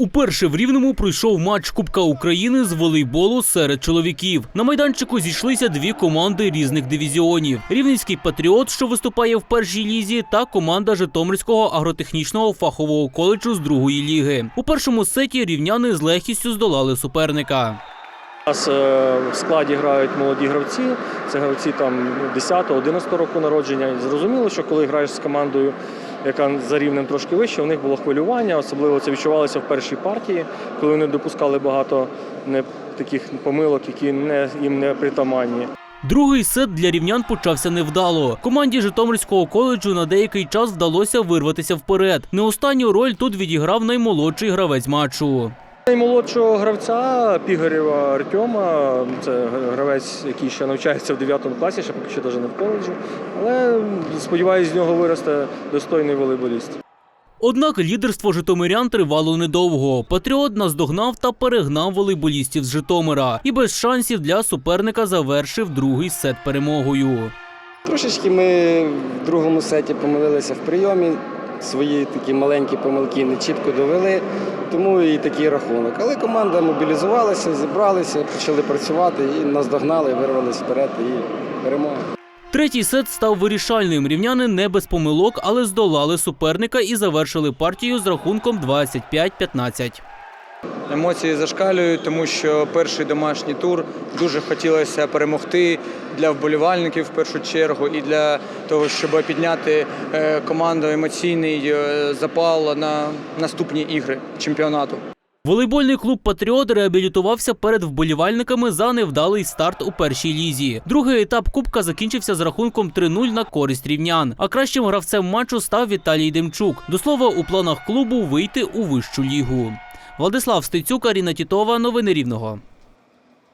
Уперше в Рівному пройшов матч Кубка України з волейболу серед чоловіків. На майданчику зійшлися дві команди різних дивізіонів: Рівненський патріот, що виступає в першій лізі, та команда Житомирського агротехнічного фахового коледжу з другої ліги. У першому сеті рівняни з легкістю здолали суперника. У нас е, в складі грають молоді гравці, це гравці там 10-11 року народження. Зрозуміло, що коли граєш з командою, яка за рівнем трошки вище, у них було хвилювання, особливо це відчувалося в першій партії, коли вони допускали багато таких помилок, які їм не притаманні. Другий сет для рівнян почався невдало. Команді Житомирського коледжу на деякий час вдалося вирватися вперед. Не останню роль тут відіграв наймолодший гравець матчу. Наймолодшого гравця Пігарєва Артема, це гравець, який ще навчається в 9 класі, ще поки що навіть не в коледжі. Але сподіваюся, з нього виросте достойний волейболіст. Однак лідерство житомирян тривало недовго. Патріот наздогнав та перегнав волейболістів з Житомира і без шансів для суперника завершив другий сет перемогою. Трошечки ми в другому сеті помилилися в прийомі. Свої такі маленькі помилки не чітко довели, тому і такий рахунок. Але команда мобілізувалася, зібралися, почали працювати і наздогнали, вирвались вперед і перемога. Третій сет став вирішальним. Рівняни не без помилок, але здолали суперника і завершили партію з рахунком 25-15. Емоції зашкалюють, тому що перший домашній тур дуже хотілося перемогти для вболівальників в першу чергу і для того, щоб підняти е, команду емоційний е, запал на наступні ігри чемпіонату. Волейбольний клуб Патріот реабілітувався перед вболівальниками за невдалий старт у першій лізі. Другий етап Кубка закінчився з рахунком 3-0 на користь рівнян. А кращим гравцем матчу став Віталій Демчук. До слова, у планах клубу вийти у вищу лігу. Владислав Стецюк, Аріна Тітова. Новини Рівного.